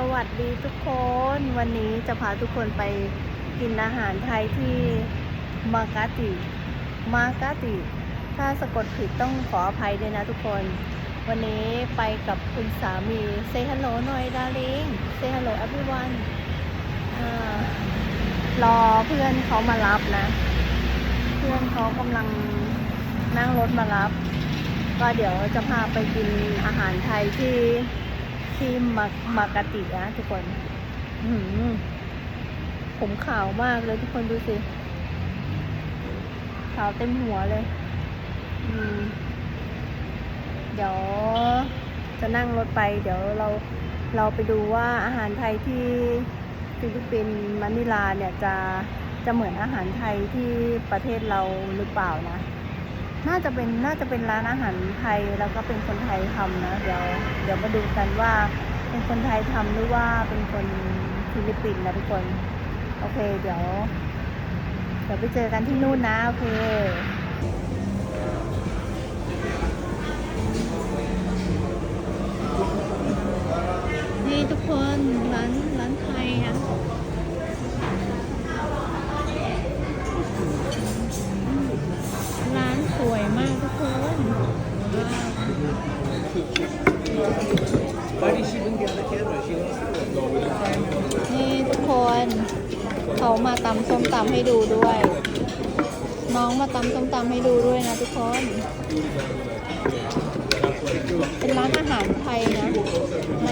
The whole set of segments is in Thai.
สวัสดีทุกคนวันนี้จะพาทุกคนไปกินอาหารไทยที่มากาติมากาติ ถ้าสะกดผิดต้องขออภัยด้วยนะทุกคน วันนี้ไปกับคุณสามี say hello หน่อยดาริง say hello everyone อ่ารอเพื่อนเขามารับนะ เพื่อนเขากำลังนั่งรถมารับ ก็เดี๋ยวจะพาไปกินอาหารไทยที่ ที่มามากาตินะทุกคนหือผมขาวมากเลยทุกคนดูสิ ขาวเต็มหัวเลยอืมเดี๋ยวจะนั่งรถไป เดี๋ยวเราเราไปดูว่าอาหารไทยที่ฟิลิปปินส์มะนิลาเนี่ยจะจะเหมือนอาหารไทยที่ประเทศเราหรือเปล่านะ น่าจะเป็นน่าจะเป็นร้านอาหารไทยแล้วก็เป็นคนไทยทำนะเดี๋ยวเดี๋ยวมาดูกันว่าเป็นคนไทยทำหรือว่าเป็นคนฟิลิปปินส์นะทุกคน โอเค เดี๋ยว เดี๋ยวไปเจอกันที่นู่นนะโอเคนี่ทุกคนร้านร้านไทยนะร้านสวยมากทุกคนว้าว Why did she bring the other camera? She wants to go. นี่ทุกคนเขามาตำส้มตำให้ดูด้วย น้องมาตำส้มตำให้ดูด้วยนะทุกคน เป็นร้านอาหารไทยนะ ใน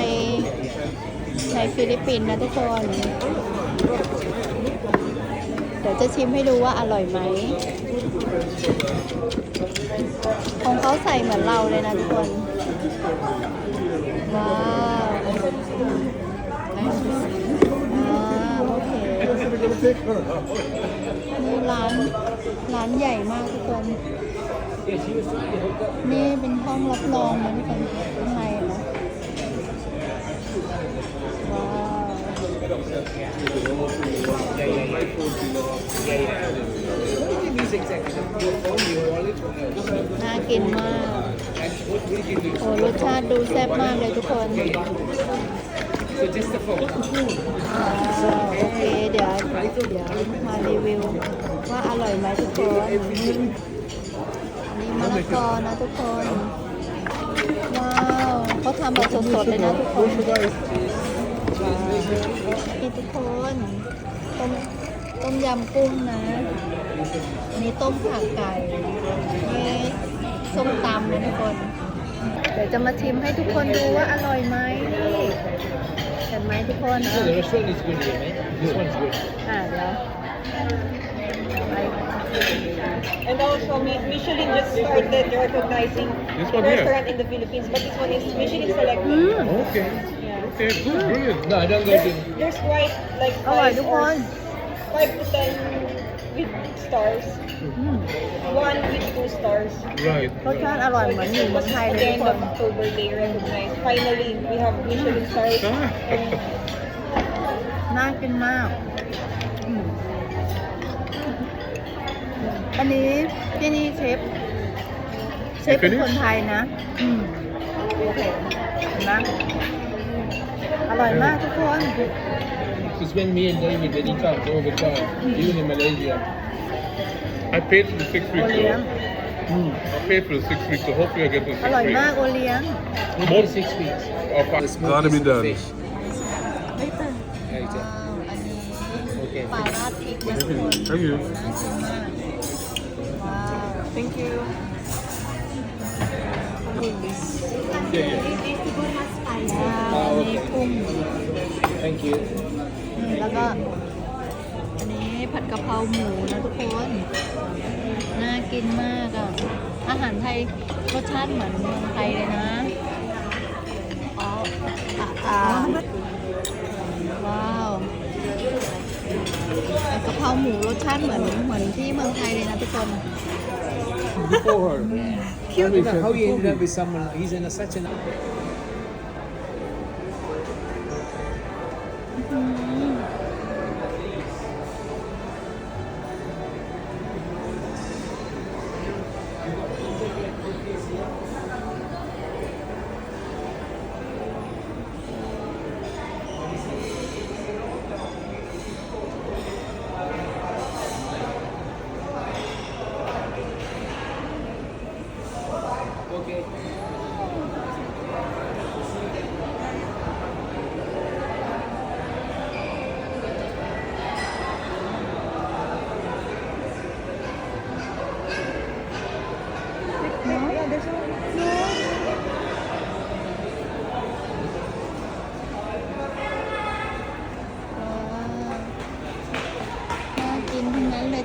ในฟิลิปปินส์นะทุกคน เดี๋ยวจะชิมให้ดูว่าอร่อยไหมของเขาใส่เหมือนเราเลยนะทุกคน ว้าว อ่าโอเค นี่ร้านร้านใหญ่มากทุกคน นี่เป็นห้องรับรองนะทุกคนข้างในนะว้าวน่ากินมาก โอ้รสชาติดูแซ่บมากเลยทุกคน So just the phone. โอเค เดี๋ยว เดี๋ยวมารีวิว ว่าอร่อยไหมทุกคนอันนี่มะละกอนะทุกคน ว้าวเขาทำแบบสดๆเลยนะทุกคนว้าวนี่ทุกคนต้มต้มยำกุ้งนะอันนี่ต้มข่าไก่ นี่ส้มตำนะทุกคน เดี๋ยวจะมาชิมให้ทุกคนดูว่าอร่อยไหมนี่ ห็นไหมทุกคน So อะ the restaurant is good here, right? This one's good. อะเดี๋ยวไป And also, Mi- Michelin just started recognizing This one here? restaurant in the Philippines, but this one is Michelin selected. อืม Okay. Yeah. Okay, good, brilliant. No, I don't go There's, to. there's quite like อร่อย five ทุกค or น five to ten with stars, อืม one with two stars. Right. รสชาติอร่อยเหมือนอยู่เมืองไทย At เลย the ทุก end ค of น October, they recognized. Finally, we have Michelin stars. Ah. น่ากินมากอืมอันนี้ที่นี่เชฟ เชฟเป็นคนไทยนะ อืมโอเคเห็นไหมอ ร่อยมากทุกคน It's when me and David, when he comes all the time, even in Malaysia. I paid for the six โอ weeks. เลี้ยง though. I paid for the six weeks, so hopefully I get the อ six ร่อยมาก weeks. โอเลี้ยง More six weeks. Oh, fine. The smokies Gotta be of the done. fish. ไม่ตื่น Right, ว้า yeah. วอันนี้ Okay. ปลาราดพริกนะทุกคน Thank you. น่ากินมาก ว้าว thank you Yeah, yeah. ว้าวอันนี้กุ้ง Thank you. อืมแล้วก็ อันนี้ผัดกะเพราหมูนะทุกคน น่ากินมากอะ อาหารไทยรสชาติเหมือนเมืองไทยเลยนะอ๋ออะอ่าว้าวผัดกะเพราหมูรสชาติเหมือนเหมือนที่เมืองไทยเลยนะทุกคน Before her. Cute. How you ended up with someone? He's in a, such an.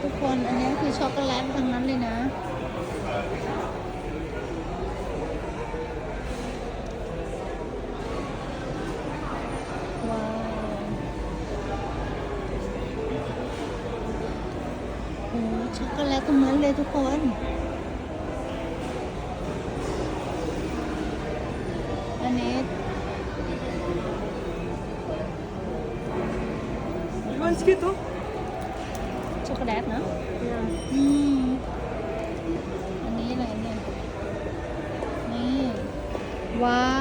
ทุกคน อันนี้คือช็อกโกแลตทั้งนั้นเลยนะ ว้าวโอ้ช็อกโกแลตตรงนั้นเลยทุกคนอันนี้ You want sweet too? ช็อกโกแลตเนอะอืมอันนี้อะไรเนี่ย นี่ ว้า